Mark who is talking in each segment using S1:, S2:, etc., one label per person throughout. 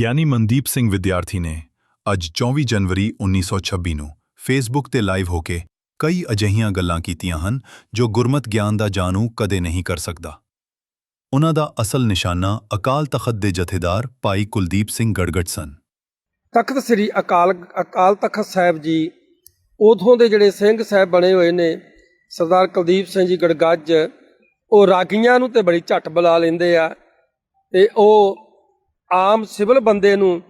S1: ਗਿਆਨੀ ਮਨਦੀਪ ਸਿੰਘ ਵਿਦਿਆਰਥੀ ਨੇ ਅੱਜ 24 ਜਨਵਰੀ 1926 ਨੂੰ ਫੇਸਬੁੱਕ ਤੇ ਲਾਈਵ ਹੋ ਕੇ ਕਈ ਅਜਿਹੀਆਂ ਗੱਲਾਂ ਕੀਤੀਆਂ ਹਨ ਜੋ ਗੁਰਮਤ ਗਿਆਨ ਦਾ ਜਾਣੂ ਕਦੇ ਨਹੀਂ ਕਰ ਸਕਦਾ। ਉਹਨਾਂ ਦਾ ਅਸਲ ਨਿਸ਼ਾਨਾ ਅਕਾਲ ਤਖਤ ਦੇ ਜਥੇਦਾਰ ਭਾਈ ਕੁਲਦੀਪ ਸਿੰਘ ਗੜਗੜ ਸਨ।
S2: ਤਖਤ ਸ੍ਰੀ ਅਕਾਲ ਅਕਾਲ ਤਖਤ ਸਾਹਿਬ ਜੀ, ਉਥੋਂ ਦੇ ਜਿਹੜੇ ਸਿੰਘ ਸਾਹਿਬ ਬਣੇ ਹੋਏ ਨੇ, ਸਰਦਾਰ ਕੁਲਦੀਪ ਸਿੰਘ ਜੀ ਗੜਗੱਜ, ਉਹ ਰਾਗੀਆਂ ਨੂੰ ਤੇ ਬੜੀ ਝੱਟ ਬੁਲਾ ਲੈਂਦੇ ਆ ਤੇ ਉਹ ਆਮ ਸਿਵਲ ਬੰਦੇ ਨੂੰ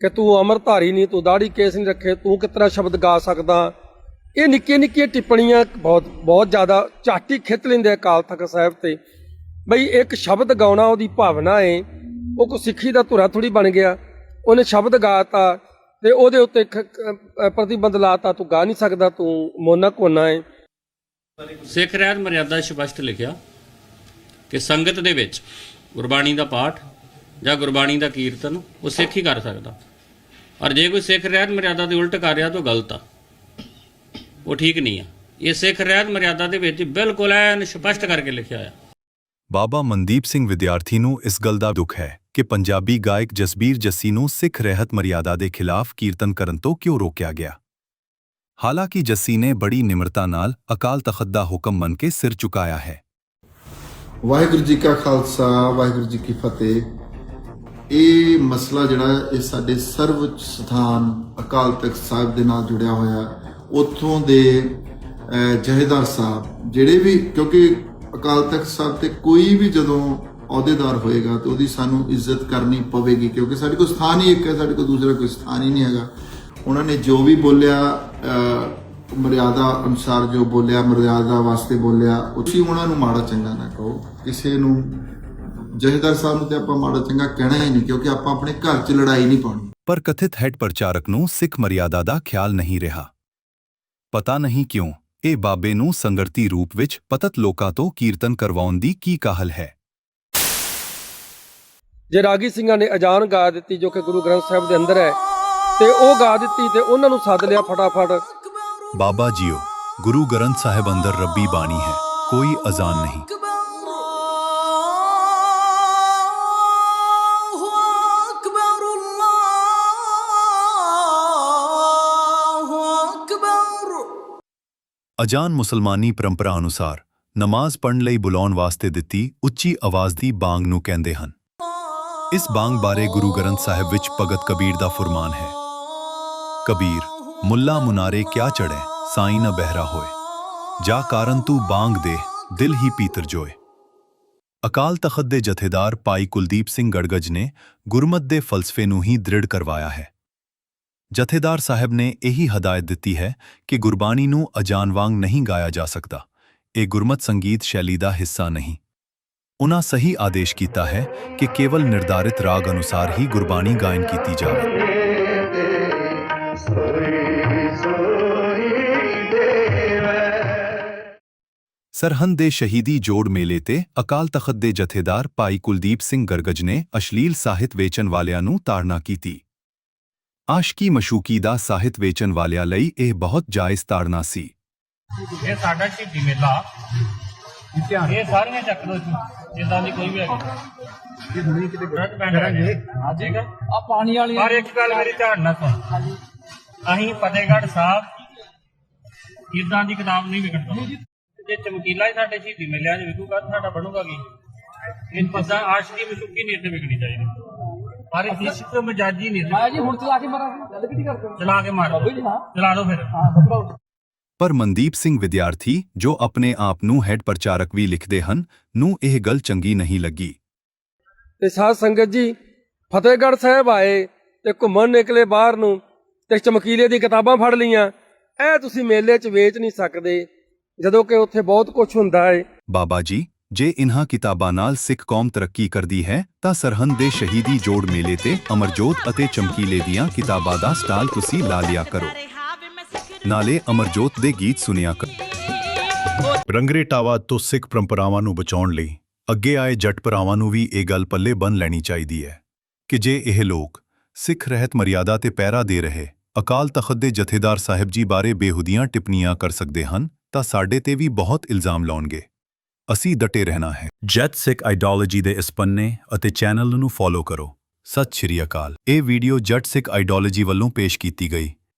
S2: ਕਿ ਤੂੰ ਅਮਰਧਾਰੀ ਨਹੀਂ, ਤੂੰ ਦਾੜੀ ਕੇਸ ਨਹੀਂ ਰੱਖੇ, ਤੂੰ ਕਿਤਨਾ ਸ਼ਬਦ ਗਾ ਸਕਦਾ? ਇਹ ਨਿੱਕੀਆਂ ਨਿੱਕੀਆਂ ਟਿੱਪਣੀਆਂ ਬਹੁਤ ਬਹੁਤ ਜ਼ਿਆਦਾ ਝਾਟੀ ਖਿੱਚ ਲੈਂਦੇ ਅਕਾਲ ਤਖਤ ਸਾਹਿਬ ਤੇ। ਬਈ ਇੱਕ ਸ਼ਬਦ ਗਾਉਣਾ ਉਹਦੀ ਭਾਵਨਾ ਏ, ਉਹ ਕੋ ਸਿੱਖੀ ਦਾ ਧੁਰਾ ਥੋੜੀ ਬਣ ਗਿਆ। ਉਹਨੇ ਸ਼ਬਦ ਗਾਤਾ ਤੇ ਉਹਦੇ ਉੱਤੇ ਖ- ਖ- ਪ੍ਰਤੀਬੰਧ ਲਾਤਾ, ਤੂੰ ਗਾ ਨਹੀਂ ਸਕਦਾ, ਤੂੰ ਮੋਨਾ ਕੋਨਾ ਏ।
S3: ਸਿੱਖ ਰਹਿਤ ਮਰਿਆਦਾ ਸਪਸ਼ਟ ਲਿਖਿਆ ਕਿ ਸੰਗਤ ਦੇ ਵਿੱਚ ਗੁਰਬਾਣੀ ਦਾ ਪਾਠ ਜਾਂ ਗੁਰਬਾਣੀ ਦਾ ਕੀਰਤਨ ਉਹ ਸਿੱਖ ਹੀ ਕਰ ਸਕਦਾ। ਔਰ ਜੇ ਕੋਈ ਸਿੱਖ ਰਹਿਤ ਮਰਿਆਦਾ ਦੇ ਉਲਟ ਕਰ ਰਿਹਾ ਤਾਂ ਗਲਤ ਆ। ਉਹ ਠੀਕ ਨਹੀਂ ਆ। ਇਹ ਸਿੱਖ ਰਹਿਤ ਮਰਿਆਦਾ ਦੇ ਵਿੱਚ ਬਿਲਕੁਲ ਐਨ ਸਪਸ਼ਟ ਕਰਕੇ ਲਿਖਿਆ ਆ
S1: ਬਾਬਾ ਮਨਦੀਪ ਸਿੰਘ ਵਿਦਿਆਰਥੀ ਨੂੰ ਇਸ ਗੱਲ ਦਾ ਦੁੱਖ ਹੈ ਕਿ ਪੰਜਾਬੀ ਗਾਇਕ ਜਸਬੀਰ ਜੱਸੀ ਨੂੰ ਸਿੱਖ ਰਹਿਤ ਮਰਿਆਦਾ ਦੇ ਖਿਲਾਫ ਕੀਰਤਨ ਕਰਨ ਤੋਂ ਕਿਉਂ ਰੋਕਿਆ ਗਿਆ? ਹਾਲਾਂਕਿ ਜੱਸੀ ਨੇ ਬੜੀ ਨਿਮਰਤਾ ਨਾਲ ਅਕਾਲ ਤਖਤ ਦਾ ਹੁਕਮ ਮੰਨ ਕੇ ਸਿਰ ਝੁਕਾਇਆ ਹੈ।
S4: ਵਾਹਿਗੁਰੂ ਜੀ ਕਾ ਖਾਲਸਾ ਵਾਹਿਗੁਰੂ ਜੀ ਕੀ ਫਤਿਹ। ਇਹ ਮਸਲਾ ਜਿਹੜਾ ਇਹ ਸਾਡੇ ਸਰਵਉੱਚ ਸਥਾਨ ਅਕਾਲ ਤਖਤ ਸਾਹਿਬ ਦੇ ਨਾਲ ਜੁੜਿਆ ਹੋਇਆ ਉੱਥੋਂ ਦੇ ਅਹ, ਸਾਹਿਬ ਜਿਹੜੇ ਵੀ ਕਿਉਂਕਿ ਅਕਾਲ ਤਖਤ ਸਾਹਿਬ ਤੇ ਕੋਈ ਵੀ ਜਦੋਂ ਅਹੁਦੇਦਾਰ ਹੋਏਗਾ ਤੇ ਉਹਦੀ ਸਾਨੂੰ ਇੱਜ਼ਤ ਕਰਨੀ ਪਵੇਗੀ ਕਿਉਂਕਿ ਸਾਡੇ ਕੋਲ ਸਥਾਨ ਹੀ ਇੱਕ ਹੈ ਸਾਡੇ ਕੋਲ ਦੂਸਰਾ ਕੋਈ ਸਥਾਨ ਹੀ ਨਹੀਂ ਹੈਗਾ। ਉਹਨਾਂ ਨੇ ਜੋ ਵੀ ਬੋਲਿਆ ਮਰਿਆਦਾ ਅਨੁਸਾਰ ਜੋ ਬੋਲਿਆ ਮਰਿਆਦਾ ਵਾਸਤੇ ਬੋਲਿਆ ਤੁਸੀਂ ਉਹਨਾਂ ਨੂੰ ਮਾੜਾ ਚੰਗਾ ਨਾ ਕਹੋ ਕਿਸੇ ਨੂੰ ਜਹੇਦਾਰ ਸਾਹਿਬ ਨੂੰ ਤੇ ਆਪਾਂ ਮਾੜਾ ਚੰਗਾ ਕਹਿਣਾ ਹੀ ਨਹੀਂ ਕਿਉਂਕਿ ਆਪਾਂ ਆਪਣੇ ਘਰ 'ਚ ਲੜਾਈ ਨਹੀਂ ਪਾਉਣੀ।
S1: ਪਰ ਕਥਿਤ ਹੈਡ ਪ੍ਰਚਾਰਕ ਨੂੰ ਸਿੱਖ ਮਰਿਆਦਾ ਦਾ ਖਿਆਲ ਨਹੀਂ ਰਿਹਾ। ਪਤਾ ਨਹੀਂ ਕਿਉਂ ਇਹ ਬਾਬੇ ਨੂੰ ਸੰਗਰਤੀ ਰੂਪ ਵਿੱਚ ਪਤਤ ਲੋਕਾਂ ਤੋਂ ਕੀਰਤਨ ਕਰਵਾਉਣ ਦੀ ਕੀ ਕਾਹਲ ਹੈ।
S2: ਜੇ ਰਾਗੀ ਸਿੰਘਾਂ ਨੇ ਅਜਾਨ ਗਾ ਦਿੱਤੀ ਜੋ ਕਿ ਗੁਰੂ ਗ੍ਰੰਥ ਸਾਹਿਬ ਦੇ ਅੰਦਰ ਹੈ ਤੇ ਉਹ ਗਾ ਦਿੱਤੀ ਤੇ ਉਹਨਾਂ ਨੂੰ ਸੱਦ ਲਿਆ ਫਟਾਫਟ।
S1: ਬਾਬਾ ਜੀਓ ਗੁਰੂ ਗ੍ਰੰਥ ਸਾਹਿਬ ਅੰਦਰ ਰੱਬੀ ਬਾਣੀ ਹੈ ਕੋਈ ਅਜ਼ਾਨ ਨਹੀਂ। ਅਜਾਨ ਮੁਸਲਮਾਨੀ ਪਰੰਪਰਾ ਅਨੁਸਾਰ ਨਮਾਜ਼ ਪੜ੍ਹਨ ਲਈ ਬੁਲਾਉਣ ਵਾਸਤੇ ਦਿੱਤੀ ਉੱਚੀ ਆਵਾਜ਼ ਦੀ ਬਾਂਗ ਨੂੰ ਕਹਿੰਦੇ ਹਨ। ਇਸ ਬਾਂਗ ਬਾਰੇ ਗੁਰੂ ਗ੍ਰੰਥ ਸਾਹਿਬ ਵਿੱਚ ਭਗਤ ਕਬੀਰ ਦਾ ਫੁਰਮਾਨ ਹੈ, ਕਬੀਰ, ਮੁੱਲਾ ਮੁਨਾਰੇ ਕਿਆ ਚੜੈ ਸਾਈਂ ਨਾ ਬਹਿਰਾ ਹੋਏ। ਜਾ ਕਾਰਨ ਤੂੰ ਬਾਂਗ ਦੇ, ਦਿਲ ਹੀ ਪੀਤਰ ਜੋਏ ਅਕਾਲ ਤਖਤ ਦੇ ਜਥੇਦਾਰ ਭਾਈ ਕੁਲਦੀਪ ਸਿੰਘ ਗੜਗਜ ਨੇ ਗੁਰਮਤ ਦੇ ਫਲਸਫੇ ਨੂੰ ਹੀ ਦ੍ਰਿੜ ਕਰਵਾਇਆ ਹੈ। ਜਥੇਦਾਰ ਸਾਹਿਬ ਨੇ ਇਹੀ ਹਦਾਇਤ ਦਿੱਤੀ ਹੈ ਕਿ ਗੁਰਬਾਣੀ ਨੂੰ ਅਜਾਨ ਵਾਂਗ ਨਹੀਂ ਗਾਇਆ ਜਾ ਸਕਦਾ। ਇਹ ਗੁਰਮਤ ਸੰਗੀਤ ਸ਼ੈਲੀ ਦਾ ਹਿੱਸਾ ਨਹੀਂ। ਉਨ੍ਹਾਂ ਸਹੀ ਆਦੇਸ਼ ਕੀਤਾ ਹੈ ਕਿ ਕੇਵਲ ਨਿਰਧਾਰਿਤ ਰਾਗ ਅਨੁਸਾਰ ਹੀ ਗੁਰਬਾਣੀ ਗਾਇਨ ਕੀਤੀ ਜਾਵੇ। ਸਰਹੰਦ ਦੇ ਸ਼ਹੀਦੀ ਜੋੜ ਮੇਲੇ ਤੇ ਅਕਾਲ ਤਖਤ ਦੇ ਜਥੇਦਾਰ ਭਾਈ ਕੁਲਦੀਪ ਸਿੰਘ ਗਰਗਜ ਨੇ ਅਸ਼ਲੀਲ ਸਾਹਿਤ ਵੇਚਣ ਵਾਲਿਆਂ ਨੂੰ ਤਾੜਨਾ ਕੀਤੀ। ਆਸ਼ਕੀ ਮਸ਼ੂਕੀ ਦਾ ਸਾਹਿਤ ਵੇਚਣ ਵਾਲਿਆਂ ਲਈ ਇਹ ਬਹੁਤ ਜਾਇਜ਼ ਤਾੜਨਾ ਸੀ।
S3: ਇਹ ਸਾਡਾ ਸ਼ਹੀਦੀ ਮੇਲਾ। ਇਹ ਸਾਰੀਆਂ ਚੱਕ ਦੋ ਜਿੱਦਾਂ ਦੀ ਕੋਈ ਵੀ ਹੈਗੀ। ਇਹ ਹੁਣੇ ਕਿਤੇ ਕਰਾਂਗੇ। ਆਜੇਗਾ
S5: ਆ। ਪਾਣੀ ਵਾਲੀ
S3: ਪਰ ਇੱਕ ਗੱਲ ਮੇਰੀ ਧਿਆਨ ਨਾਲ ਸੁਣ। ਅਸੀਂ ਫਤਿਹਗੜ੍ਹ ਸਾਹਿਬ ਇਦਾਂ ਦੀ ਕਿਤਾਬ ਨਹੀਂ ਵਿਕਣ ਜੇ ਚਮਕੀਲਾ ਹੀ ਸਾਡੇ ਸ਼ਹੀਦੀ ਮੇਲਿਆਂ 'ਚ ਵਿਕੂਗਾ ਤਾਂ ਸਾਡਾ ਬਣੂਗਾ ਕੀ? ਇਹ ਪਤਾ ਆਸ਼ਕੀ ਮਸ਼ੂਕੀ ਨਹੀਂ ਇੱਥੇ ਵਿਕਣੀ ਚਾਹੀਦੀ। ਪਰ ਇਸ਼ਕ ਮਜਾਜੀ ਨਹੀਂ
S5: ਆਇਆ ਜੀ ਹੁਣ ਚਲਾ ਕੇ ਮਾਰਾਂ ਗੱਲ ਕਿੱਡੀ ਕਰਦੇ ਹੋ?
S3: ਚਲਾ ਕੇ ਮਾਰੋ।
S5: ਬਾਬੂ ਜੀ ਹਾਂ।
S3: ਚਲਾ ਦਿਓ ਫਿਰ।
S5: ਹਾਂ ਬੱਬਾ
S1: ਪਰ ਮਨਦੀਪ ਸਿੰਘ ਵਿਦਿਆਰਥੀ ਜੋ ਆਪਣੇ ਆਪ ਨੂੰ ਹੈਡ ਪ੍ਰਚਾਰਕ ਵੀ ਲਿਖਦੇ ਹਨ ਨੂੰ ਇਹ ਗੱਲ ਚੰਗੀ ਨਹੀਂ ਲੱਗੀ।
S2: ਤੇ ਸਾਧ ਸੰਗਤ ਜੀ ਫਤਿਹਗੜ੍ਹ ਸਾਹਿਬ ਆਏ ਤੇ ਘੁੰਮਣ ਨਿਕਲੇ ਬਾਹਰ ਨੂੰ ਤੇ ਚਮਕੀਲੇ ਦੀ ਕਿਤਾਬਾਂ ਫੜ ਲਈਆਂ। ਇਹ ਤੁਸੀਂ ਮੇਲੇ 'ਚ ਵੇਚ ਨਹੀਂ ਸਕਦੇ ਜਦੋਂ ਕਿ ਉੱਥੇ ਬਹੁਤ ਕੁਝ ਹੁੰਦਾ ਏ।
S1: ਬਾਬਾ ਜੀ ਜੇ ਇਨ੍ਹਾਂ ਕਿਤਾਬਾਂ ਨਾਲ ਸਿੱਖ ਕੌਮ ਤਰੱਕੀ ਕਰਦੀ ਹੈ, ਤਾਂ ਸਰਹੰਦ ਦੇ ਸ਼ਹੀਦੀ ਜੋੜ ਮੇਲੇ ਤੇ ਅਮਰਜੋਤ ਅਤੇ ਚਮਕੀਲੇ ਦੀਆਂ ਕਿਤਾਬਾਂ ਦਾ ਸਟਾਲ ਤੁਸੀਂ ਲਾ ਲਿਆ ਕਰੋ। ਨਾਲੇ ਅਮਰਜੋਤ ਦੇ ਗੀਤ ਸੁਨਿਆ ਕਰੋ। ਰੰਗਰੇਟਾਵਾ ਤੋਂ ਸਿੱਖ ਪਰੰਪਰਾਵਾਂ ਨੂੰ ਬਚਾਉਣ ਲਈ ਅੱਗੇ ਆਏ ਜੱਟ ਭਰਾਵਾਂ ਨੂੰ ਵੀ ਇਹ ਗੱਲ ਪੱਲੇ ਬੰਨ ਲੈਣੀ ਚਾਹੀਦੀ ਹੈ ਕਿ ਜੇ ਇਹ ਲੋਕ ਸਿੱਖ ਰਹਿਤ ਮਰਿਆਦਾ ਤੇ ਪਹਿਰਾ ਦੇ ਰਹੇ, ਅਕਾਲ ਤਖਤ ਦੇ ਜਥੇਦਾਰ ਸਾਹਿਬ ਜੀ ਬਾਰੇ ਬੇਹੁਦੀਆਂ ਟਿੱਪਣੀਆਂ ਕਰ ਸਕਦੇ ਹਨ, ਤਾਂ ਸਾਡੇ ਤੇ ਵੀ ਬਹੁਤ ਇਲਜ਼ਾਮ ਲਾਉਣਗੇ। ਅਸੀਂ ਡਟੇ ਰਹਿਣਾ ਹੈ। ਜੈਟ ਸਿੱਖ ਆਈਡੀਓਲੋਜੀ ਦੇ ਇਸ ਪੰਨੇ ਅਤੇ ਚੈਨਲ ਨੂੰ ਫੋਲੋ ਕਰੋ। ਸਤਿ ਸ਼੍ਰੀ ਅਕਾਲ। ਇਹ ਵੀਡੀਓ ਜੱਟ ਸਿੱਖ ਆਈਡੀਓਲੋਜੀ ਵੱਲੋਂ ਪੇਸ਼ ਕੀਤੀ ਗਈ।